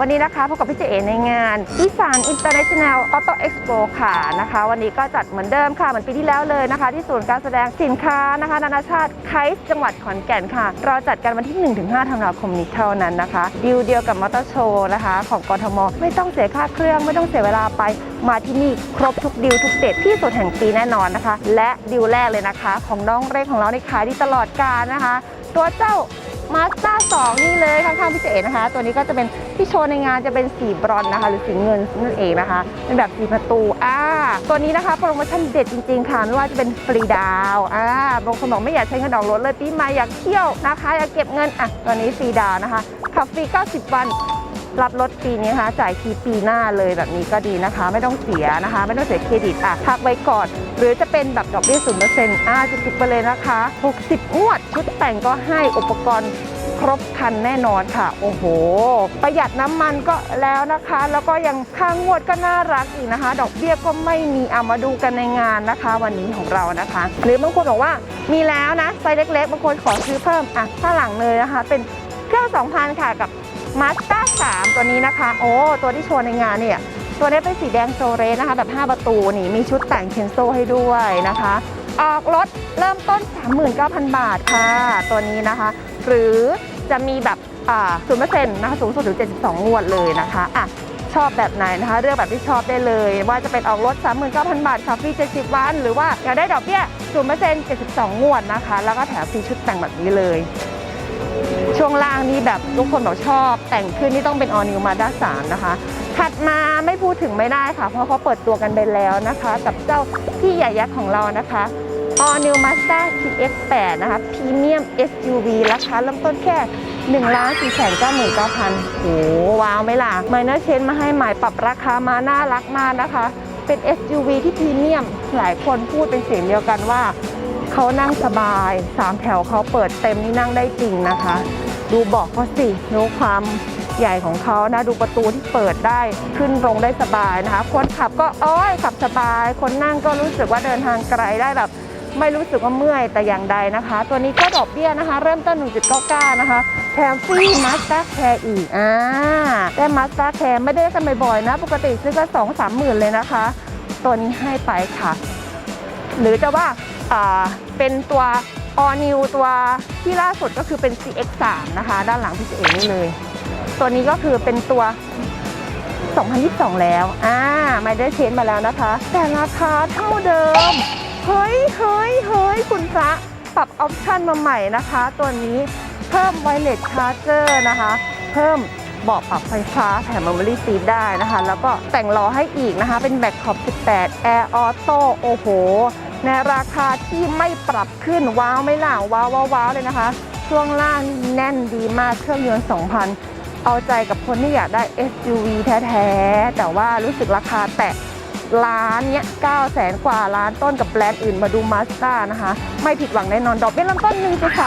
วันนี้นะคะพบกับพี่เจเอในงานอีสาน International Auto Expo ค่ะนะคะ วันนี้ก็จัดเหมือนเดิมค่ะ เหมือนปีที่แล้วเลยนะคะ ที่ศูนย์การแสดงสินค้านะคะ นานาชาติไคส์จังหวัดขอนแก่นค่ะ เราจัดกันวันที่ 1-5ธันวาคมนี้เท่านั้นนะคะดีลเดียวกับมอเตอร์โชว์นะคะ ของกทมไม่ต้องเสียค่าเครื่องไม่ต้องเสียเวลาไปมาที่นี่ครบทุกดีลทุกเด็ดที่สุดแห่งปีแน่นอนนะคะ และดีลแรกเลยนะคะ ของน้องเร่ของเราในขายดีตลอดกาลนะคะ ตัวเจ้า มาสด้า2นี่เลยข้างๆพี่เจนะคะ ตัวนี้ก็จะเป็นที่โชว์ในงานจะเป็นสีบรอนนะคะ หรือสีเงินนั่นเองนะคะ เป็นแบบสีประตูอ่าตัวนี้นะคะโปรโมชั่นเด็ดจริงๆค่ะไม่ว่าจะเป็นฟรีดาวอ่าบางคนบอกไม่อยากใช้เงินดอกรถเลยปีใหม่อยากเที่ยวนะคะอยากเก็บเงินอะตัวนี้ฟรีดาวนะคะขับฟรี 90 วัน รับรถปีนี้นะคะ จ่ายทีปีหน้าเลยแบบนี้ก็ดีนะคะ ไม่ต้องเสียนะคะ ไม่ต้องเสียเครดิตอะพักไว้ก่อน หรือจะเป็นแบบดอกเบี้ยศูนย์เปอร์เซ็นต์อ่าจุกๆไปเลยนะคะ 60งวด ชุดแต่งก็ให้อุปกรณ์ครบครันแน่นอนค่ะ โอ้โห ประหยัดน้ำมันก็แล้วนะคะ แล้วก็ยังค่างวดก็น่ารักอีกนะคะ ดอกเบี้ยก็ไม่มีเอามาดูกันในงานนะคะ วันนี้ของเรานะคะ หรือบางคนบอกว่ามีแล้วนะไซส์เล็กๆบางคนขอซื้อเพิ่มอะข้าหลังเลยนะคะ เป็นเครื่อง 2,000 ค่ะกับมาสด้า 3 ตัวนี้นะคะ โอ้ ตัวที่โชว์ในงานเนี่ย ตัวนี้เป็นสีแดงโซเรสนะคะ แบบ 5 ประตูนี่มีชุดแต่งเคนโซให้ด้วยนะคะ ออกรถเริ่มต้น 39,000 บาทค่ะ ตัวนี้นะคะ หรือจะมีแบบอ่าศูนย์เปอร์เซ็นต์นะคะสูงสุดถึง 72 งวดเลยนะคะอะชอบแบบไหนนะคะ เลือกแบบที่ชอบได้เลย ว่าจะเป็นออกรถ 39,000 บาทค่ะฟรี 70 วัน หรือว่าอยากได้ดอกเบี้ยศูนเปอร์เซ็นต์72 งวดนะคะ แล้วก็แถมฟรีชุดแต่งแบบนี้เลย วงล่างนี่แบบทุกคนบอกชอบ แต่งขึ้นนี่ต้องเป็น All New Mazda 3นะคะ ถัดมาไม่พูดถึงไม่ได้ค่ะ เพราะเขาเปิดตัวกันไปแล้วนะคะ กับเจ้าพี่ใหญ่ยักษ์ของเรานะคะ All New Mazda CX-8 นะคะ Premium SUV ราคาเริ่มต้นแค่ 1,499,000โอ้ว้าวไหมล่ะไมเนอร์เชนมาให้หม่ปรับราคามาน่ารักมากนะคะ เป็น SUV ที่พรีเมียม หลายคนพูดเป็นเสียงเดียวกันว่าเขานั่งสบายสามแถวเขาเปิดเต็มนี่นั่งได้จริงนะคะ ดูเบอกก็สิดูความใหญ่ของเขานะดูประตูที่เปิดได้ขึ้นลงได้สบายนะคะ คนขับก็อ้ยขับสบาย คนนั่งก็รู้สึกว่าเดินทางไกลได้แบบไม่รู้สึกว่าเมื่อยแต่อย่างใดนะคะ ตัวนี้ก็ดอกเบี้ยนะคะ เริ่มต้น 1.99 นะคะแถมฟรีมาส d าแคร์อีกอ่าได้มาส d าแคร์ไม่ได้กันบ่อยๆนะ ปกติซื้อก็สองสามหมื่นเลยนะคะ ตัวนี้ให้ไปค่ะ หรือจะว่าเป็นตัว All New ตัวที่ล่าสุดก็คือเป็น CX3 นะคะ ด้านหลังพี่เจเอนี่เลย ตัวนี้ก็คือเป็นตัว 2022 แล้ว อ่าไม่ได้เชนมาแล้วนะคะ แต่ราคาเท่าเดิม เฮ้ยเฮ้ยเฮ้ยคุณพระปรับออปชันมาใหม่นะคะ ตัวนี้เพิ่มไวเลสชาร์เจอร์นะคะ เพิ่มเบาะปรับไฟฟ้าแถม Memory Seat ได้นะคะ แล้วก็แต่งล้อให้อีกนะคะ เป็นแบ็คขอบ 18 Air Auto โอ้โห ในราคาที่ไม่ปรับขึ้นว้าวไม่ล่ะว้าวว้าวว้าวเลยนะคะ ช่วงล่างนี่แน่นดีมากเครื่องยนต์2,000 เอาใจกับคนที่อยากได้ SUV แท้ๆ แต่ว่ารู้สึกราคาแตะล้านเนี้ย9แสนกว่าล้านต้นกับแบรนด์อื่นมาดูมาสด้านะคะ ไม่ผิดหวังแน่นอนดอกเบี้ยเริ่มต้น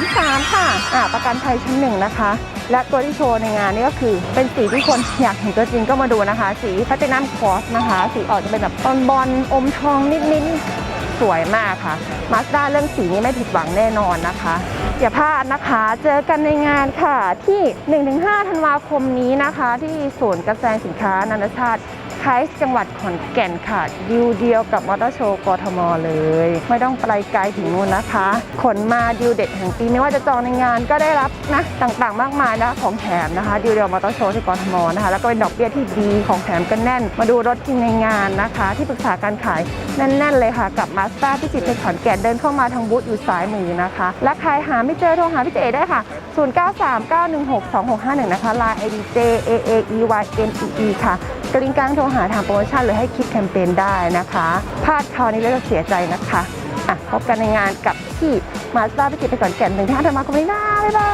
1.33 ค่ะ อ่าประกันภัยชั้นหนึ่งนะคะ และตัวที่โชว์ในงานนี้ก็คือเป็นสีที่คนอยากเห็นตัวจริงก็มาดูนะคะ สีพัตินัมคอสนะคะ สีออกจะเป็นแบบบอลบอลอมทองนิดๆ สวยมากค่ะมาสด้าเรื่องสีนี้ไม่ผิดหวังแน่นอนนะคะอย่าพลาดนะคะ เจอกันในงานค่ะที่ 1-5 ธันวาคมนี้นะคะ ที่ศูนย์กระแสสินค้านานาชาติ ไคส์จังหวัดขอนแก่นค่ะดิวเดียวกับมอเตอร์โชว์กทมเลย ไม่ต้องไปไกลถึงนู่นนะคะ ขนมาดิวเด็ดแห่งปีไม่ว่าจะจองในงานก็ได้รับนะต่างๆ มากมายนะของแถมนะคะดิวเดียวมอเตอร์โชว์ที่กทมนะคะ แล้วก็เป็นดอกเบี้ยที่ดีของแถมกันแน่น มาดูรถจริงในงานนะคะ ที่ปรึกษาการขายแน่น ๆ เลยค่ะ กับมาสเตาที่จิตรเพชรขอนแก่นเดินเข้ามาทางบูธอยู่ซ้ายมือนะคะ และใครหาไม่เจอโทรหาพี่เจได้ค่ะ 0939162651 นะคะ Line ID J A A E Y N E E ค่ะ กลิ้งกลางโทรหาถามโปรโมชั่นหรือให้คิดแคมเปญได้นะคะพลาดคราวนี้แล้วก็เสียใจนะคะอะพบกันในงานกับที่มาสตาพิจิตรไปก่อนแก่นถึงที่าธันวาคมนี้นะบ๊ายบา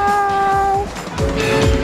ย